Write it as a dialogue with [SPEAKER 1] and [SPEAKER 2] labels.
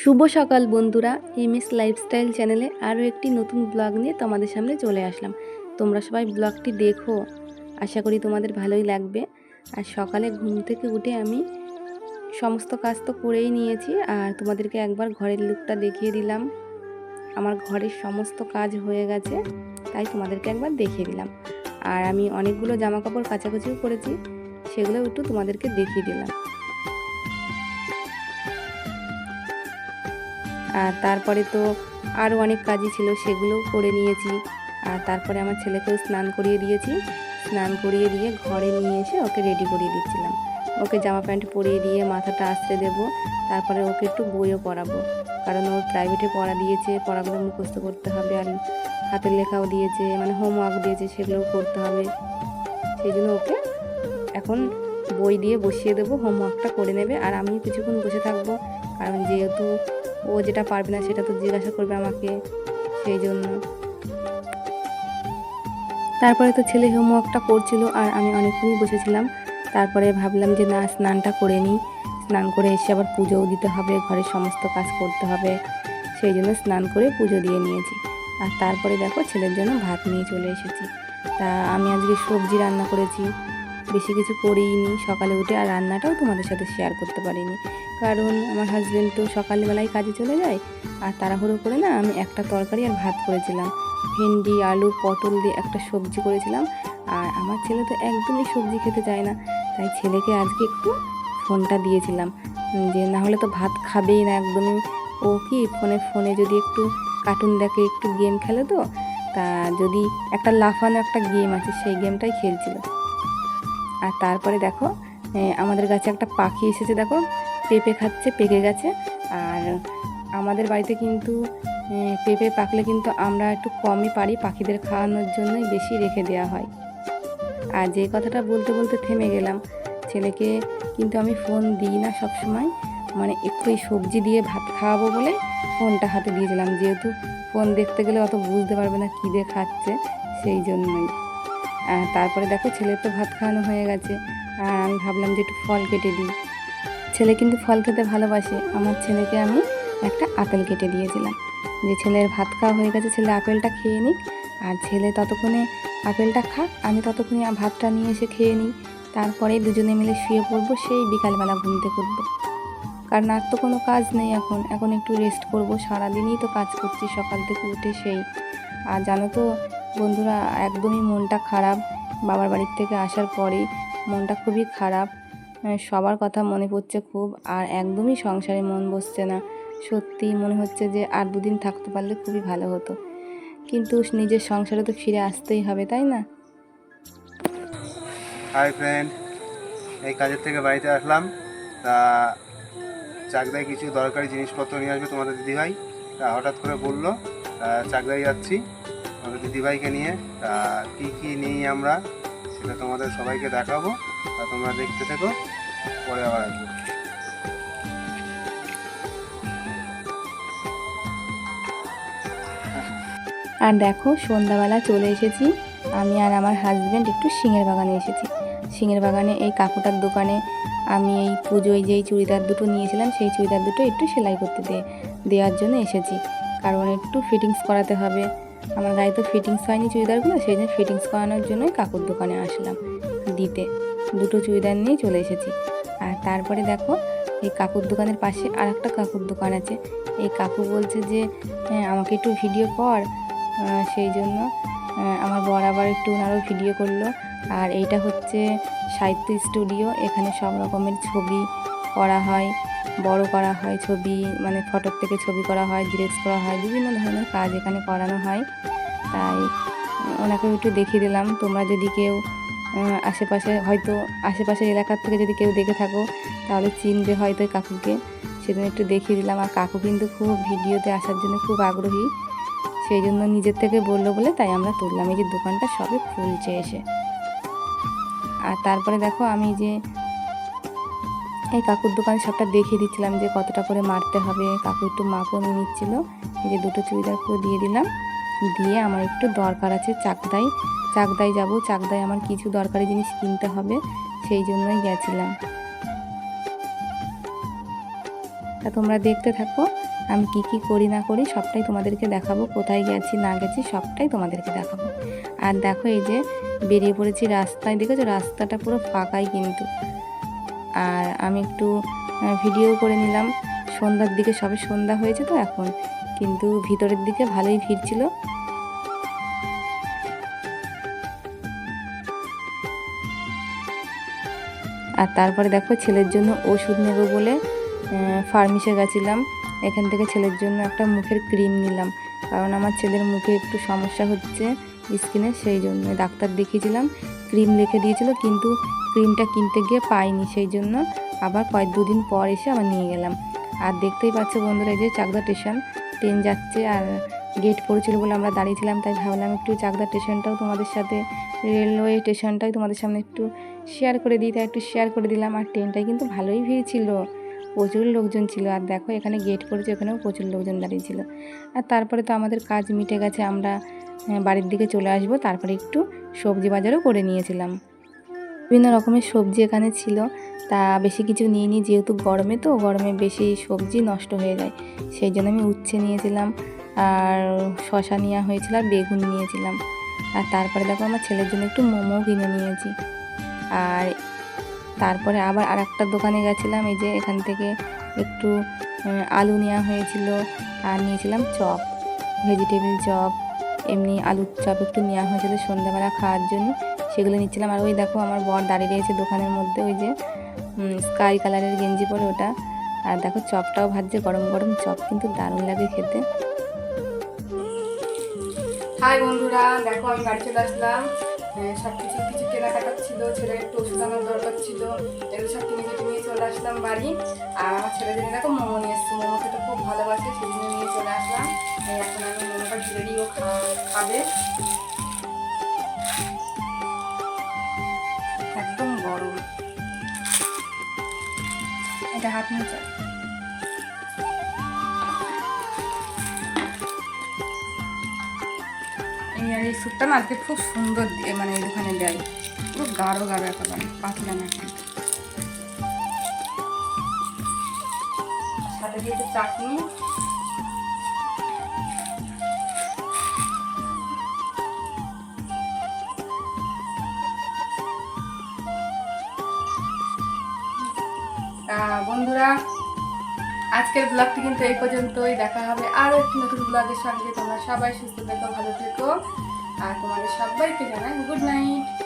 [SPEAKER 1] শুভ সকাল বন্ধুরা M S lifestyle চ্যানেলে আরও একটি নতুন ব্লগ নিয়ে তোমাদের সামনে চলে আসলাম। তোমরা সবাই ব্লগটি দেখো, আশা করি তোমাদের ভালোই লাগবে। আর সকালে ঘুম থেকে উঠে আমি সমস্ত কাজ তো করেই নিয়েছি, আর তোমাদেরকে একবার ঘরের লুকটা দেখিয়ে দিলাম। আমার ঘরের সমস্ত কাজ হয়ে গেছে, তাই তোমাদেরকে একবার দেখিয়ে দিলাম। আর আমি অনেকগুলো জামা কাপড় কাচাকুচিও করেছি, সেগুলো একটু তোমাদেরকে দেখিয়ে দিলাম। আর তারপরে তো আরও অনেক কাজই ছিল, সেগুলোও করে নিয়েছি। আর তারপরে আমার ছেলেকেও স্নান করিয়ে দিয়েছি। স্নান করিয়ে দিয়ে ঘরে নিয়ে এসে ওকে রেডি করিয়ে দিচ্ছিলাম। ওকে জামা প্যান্ট পরিয়ে দিয়ে মাথাটা আশ্রে দেব, তারপরে ওকে একটু বইও পড়াবো। কারণ ওর প্রাইভেটে পড়া দিয়েছে, পড়াগুলো মুখস্থ করতে হবে আর হাতের লেখাও দিয়েছে মানে হোমওয়ার্ক দিয়েছে, সেগুলোও করতে হবে। সেই জন্য ওকে এখন বই দিয়ে বসিয়ে দেবো হোমওয়ার্কটা করে নেবে। আর আমিও কিছুক্ষণ বসে থাকব, কারণ যেহেতু ও যেটা পারবে না সেটা তো জিজ্ঞাসা করবে আমাকে, সেই জন্য। তারপরে তো ছেলে হোমওয়ার্কটা করছিল আর আমি অনেকক্ষণই বসেছিলাম। তারপরে ভাবলাম যে না, স্নানটা করে নিই। স্নান করে এসে আবার পুজোও দিতে হবে, ঘরের সমস্ত কাজ করতে হবে। সেই জন্য স্নান করে পুজো দিয়ে নিয়েছি। আর তারপরে দেখো ছেলের জন্য ভাত নিয়ে চলে এসেছি। তা আমি আজকে সবজি রান্না করেছি। বেশি কিছু করিনি। সকালে উঠে আর রান্নাটাও তোমাদের সাথে শেয়ার করতে পারিনি। কারণ আমার হাজব্যান্ড তো সকালবেলায় কাজে চলে যায়, আর তাড়াহুড়ো করে না আমি একটা তরকারি আর ভাত করেছিলাম। ভেন্ডি, আলু, পটল দিয়ে একটা সবজি করেছিলাম, আর আমার ছেলে তো একদমই সবজি খেতে চায় না। তাই ছেলেকে আজকে একটু ফোনটা দিয়েছিলাম যে না হলে তো ভাত খাবেই না একদমই। ও কি ফোনে ফোনে যদি একটু কার্টুন দেখে, একটু গেম খেলে তো, তা যদি একটা লাফানো একটা গেম আছে, সেই গেমটাই খেলছিল। আর তারপরে দেখো আমাদের গাছে একটা পাখি এসেছে, দেখো, পেঁপে খাচ্ছে, পেকে গেছে। আর আমাদের বাড়িতে কিন্তু পেঁপে পাকলে কিন্তু আমরা একটু কমই পারি, পাখিদের খাওয়ানোর জন্যই বেশি রেখে দেওয়া হয়। আর যে কথাটা বলতে বলতে থেমে গেলাম, ছেলেকে কিন্তু আমি ফোন দিই না সব সময় মানে একটু সবজি দিয়ে ভাত খাওয়াবো বলে ফোনটা হাতে দিয়েছিলাম। যেহেতু ফোন দেখতে গেলে অত বুঝতে পারবে না কী দিয়ে খাচ্ছে, সেই জন্যই। তারপরে দেখো ছেলে তো ভাত খাওয়ানো হয়ে গেছে। আর আমি ভাবলাম যে একটু ফল কেটে দিই। ছেলে কিন্তু ফল খেতে ভালোবাসে। আমার ছেলেকে আমি একটা আপেল কেটে দিয়েছিলাম। যে ছেলের ভাত খাওয়া হয়ে গেছে, ছেলে আপেলটা খেয়ে নিক। আর ছেলে ততক্ষণে আপেলটা খাক, আমি ততক্ষণে ভাতটা নিয়ে এসে খেয়ে নিই। তারপরে দুজনে মিলে শুয়ে পড়ব, সেই বিকালবেলা ঘুম থেকে উঠবো। কারণ আর তো কোনো কাজ নেই এখন। এখন একটু রেস্ট করব। সারাদিনই তো কাজ করছি, সকাল থেকে উঠে সেই। আর জানো তো বন্ধুরা, একদমই মনটা খারাপ। বাবার বাড়ির থেকে আসার পরেই মনটা খুবই খারাপ। সবার কথা মনে পড়ছে খুব, আর একদমই সংসারে মন বসছে না। সত্যি মনে হচ্ছে যে আর দুদিন থাকতে পারলে খুবই ভালো হতো। কিন্তু নিজের সংসারে তো ফিরে আসতেই হবে, তাই না?
[SPEAKER 2] হাই ফ্রেন্ড এই কাজের থেকে বাড়িতে আসলাম। তা চাকদায় কিছু দরকারি জিনিসপত্র নিয়ে আসবে তোমাদের দিদিভাই। তা হঠাৎ করে বলল চাকদায় যাচ্ছি। আমাদের দিদিভাইকে নিয়ে, তা কী কী নিই আমরা সেটা তোমাদের সবাইকে দেখাবো, তা তোমরা দেখতে থেকো, পরে আবার আসব।
[SPEAKER 1] আর দেখো, সন্ধ্যাবেলা চলে এসেছি। আমি আর আমার হাজব্যান্ড একটু সিঙের বাগানে এসেছি। সিঙের বাগানে এই কাকুটার দোকানে আমি এই পুজোয় যেই চুড়িদার দুটো নিয়েছিলাম, সেই চুড়িদার দুটো একটু সেলাই করতে দেওয়ার জন্য এসেছি। কারণ একটু ফিটিংস করাতে হবে। আমার গায়ে তো ফিটিংস হয়নি চুড়িদারগুলো সেই জন্য ফিটিংস করানোর জন্যই কাকুর দোকানে আসলাম দিতে। দুটো চুড়িদার নিয়ে চলে এসেছি। আর তারপরে দেখো এই কাকুর দোকানের পাশে আর একটা কাকুর দোকান আছে। এই কাকু বলছে যে "হ্যাঁ, আমাকে একটু ভিডিও কর। সেই জন্য আমার বর আবার একটু ওনারও ভিডিও করল। আর এইটা হচ্ছে সাহিত্য স্টুডিও এখানে সব রকমের ছবি করা হয়। বড় করা হয়, ছবি মানে ফটোর থেকে ছবি করা হয় জিরেক্স করা হয়, বিভিন্ন ধরনের কাজ এখানে করানো হয়। তাই ওনাকে একটু দেখিয়ে দিলাম। তোমরা যদি কেউ আশেপাশে হয়তো, আশেপাশের এলাকার থেকে যদি কেউ দেখে থাকো, তাহলে চিনবে হয়তো কাকুকে। সেদিন একটু দেখিয়ে দিলাম। আর কাকু কিন্তু খুব ভিডিওতে আসার জন্য খুব আগ্রহী। সেই জন্য নিজের থেকে বলল বলে তাই আমরা তুললাম। এই যে দোকানটা সবে খুলছে এসে। আর তারপরে দেখো আমি যে কাকুর দোকানে সবটা দেখিয়ে দিচ্ছিলাম যে কতটা করে মারতে হবে। কাকু একটু মাপও নিচ্ছিল। যে দুটো চুড়িদার করে দিয়ে দিলাম। দিয়ে আমার একটু দরকার আছে চাকদাই। চাকদাই যাব, চাকদাই আমার কিছু দরকারি জিনিস কিনতে হবে, সেই জন্যই গেছিলাম। তা তোমরা দেখতে থাকো, আমি কি কি করি না করি সবটাই তোমাদেরকে দেখাবো, কোথায় গেছি, না গেছি সবটাই তোমাদেরকে দেখাবো। আর দেখো এই যে বেরিয়ে পড়েছি রাস্তায়, দেখেছ? রাস্তাটা পুরো ফাঁকাই কিন্তু। আর আমি একটু ভিডিও করে নিলাম। সন্ধ্যার দিকে সবে সন্ধ্যা হয়েছে তো এখন, কিন্তু ভিতরের দিকে ভালোই ভিড় ছিল। আর তারপরে দেখো ছেলের জন্য ওষুধ নেব বলে ফার্মেসে গেছিলাম। এখান থেকে ছেলের জন্য একটা মুখের ক্রিম নিলাম। কারণ আমার ছেলের মুখে একটু সমস্যা হচ্ছে স্কিনে, সেই জন্য ডাক্তার দেখিয়েছিলাম। ক্রিম লিখে দিয়েছিল, কিন্তু ক্রিমটা কিনতে গিয়ে পাইনি, সেই জন্য আবার কয়েক দুদিন পর এসে আবার নিয়ে গেলাম। আর দেখতেই পাচ্ছ বন্ধুরা, এই যে চাকদা স্টেশন, ট্রেন যাচ্ছে আর গেট পড়েছিল বলে আমরা দাঁড়িয়েছিলাম, তাই ভাবলাম একটু চাকদা স্টেশনটাও তোমাদের সাথে, রেলওয়ে স্টেশনটাই তোমাদের সামনে একটু শেয়ার করে দিই, তাই একটু শেয়ার করে দিলাম। আর ট্রেনটায় কিন্তু ভালোই ভিড় ছিল, প্রচুর লোকজন ছিল। আর দেখো, এখানে গেট পড়েছে ওখানেও প্রচুর লোকজন দাঁড়িয়ে ছিল। আর তারপরে তো আমাদের কাজ মিটে গেছে, আমরা বাড়ির দিকে চলে আসব, তারপরে একটু সবজি বাজারও করে নিয়েছিলাম। বিভিন্ন রকমের সবজি এখানে ছিল। তা বেশি কিছু নিইনি, যেহেতু গরমে তো, গরমে বেশি সবজি নষ্ট হয়ে যায়। সেই জন্য আমি উচ্ছে নিয়েছিলাম, আর শশা নেওয়া হয়েছিল, আর বেগুন নিয়েছিলাম। আর তারপরে দেখো আমার ছেলের জন্য একটু মোমো কিনে নিয়েছি। আর তারপরে আবার আর একটা দোকানে গেছিলাম, এই যে এখান থেকে একটু আলু নেওয়া হয়েছিল, আর নিয়েছিলাম চপ, ভেজিটেবিল চপ, এমনি আলুর চপ একটু নেওয়া হয়েছিল সন্ধ্যাবেলা খাওয়ার জন্য। সেগুলো নিচ্ছিলাম। আর ওই দেখো আমার বর দাঁড়িয়ে রয়েছে দোকানের মধ্যে, ওই যে স্কাই কালারের গেঞ্জি পরে ওটা। আর দেখো চপটাও ভাজছে, গরম গরম চপ কিন্তু দারুণ লাগে খেতে। হাই বন্ধুরা, দেখো আমি বাড়ি চলে আসলাম। সব কিছু কিছু কেনাকাটা ছিল, ছেলের একটু ওষুধ আনার দরকার ছিল, এগুলো সব কিনে কেটে নিয়ে চলে আসলাম বাড়ি। আর আমার ছেলের জন্য দেখো মোমো নিয়ে এসছে মোমো খেতে খুব ভালোবাসে সেই নিয়ে চলে আসলাম। এখন আমি মোমোটা ঢেলে দিই ও খাবে। এটা হাত মুচা এই আর এই স্যুপটা না আজকে খুব সুন্দর মানে দোকানে দেয়। পুরো গাঢ় গাঢ় একেবারে পাতলা না কিন্তু সাথে দিয়েছে চাটনি। বন্ধুরা, আজকের ব্লগটি কিন্তু এই পর্যন্তই। দেখা হবে আরও একটি নতুন ব্লগের সঙ্গে। তোমরা সবাই সুস্থ থেকো, ভালো থেকো। আর তোমাদের সবাইকে জানাই গুড নাইট